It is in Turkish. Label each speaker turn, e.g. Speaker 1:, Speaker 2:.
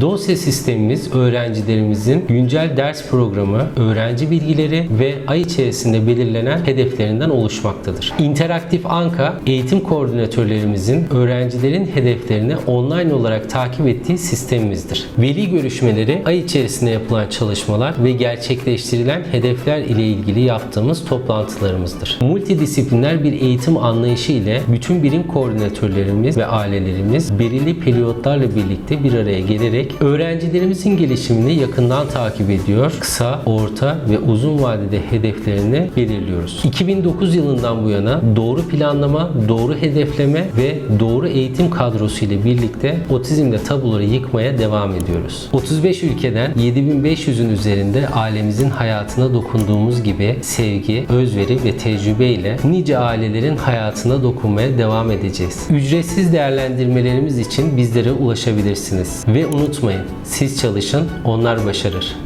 Speaker 1: Dosya sistemimiz öğrencilerimizin güncel ders programı, öğrenci bilgileri ve ay içerisinde belirlenen hedeflerinden oluşmaktadır. İnteraktif Anka, eğitim koordinatörlerimizin öğrencilerin hedeflerini online olarak takip ettiği sistemimizdir. Veli görüşmeleri, ay içerisinde yapılan çalışmalar ve gerçekleştirilen hedefler ile ilgili yaptığımız toplantılarımızdır. Multidisipliner bir eğitim anlayışı ile bütün birim koordinatörlerimiz ve ailelerimiz belirli periyotlarla birlikte bir araya gelerek öğrencilerimizin gelişimini yakından takip ediyor. Kısa, orta ve uzun vadede hedeflerini belirliyoruz. 2009 yılından bu yana doğru planlama, doğru hedefleme ve doğru eğitim kadrosu ile birlikte otizmle tabuları yıkmaya devam ediyoruz. 35 ülkeden 7500'ün üzerinde ailemizin hayatına dokunduğumuz gibi sevgi, özveri ve tecrübe ile nice ailelerin hayatına dokunmaya devam edeceğiz. Ücretsiz değerlendirmelerimiz için bizlere ulaşabilirsiniz. Ve unutmayın, siz çalışın, onlar başarır.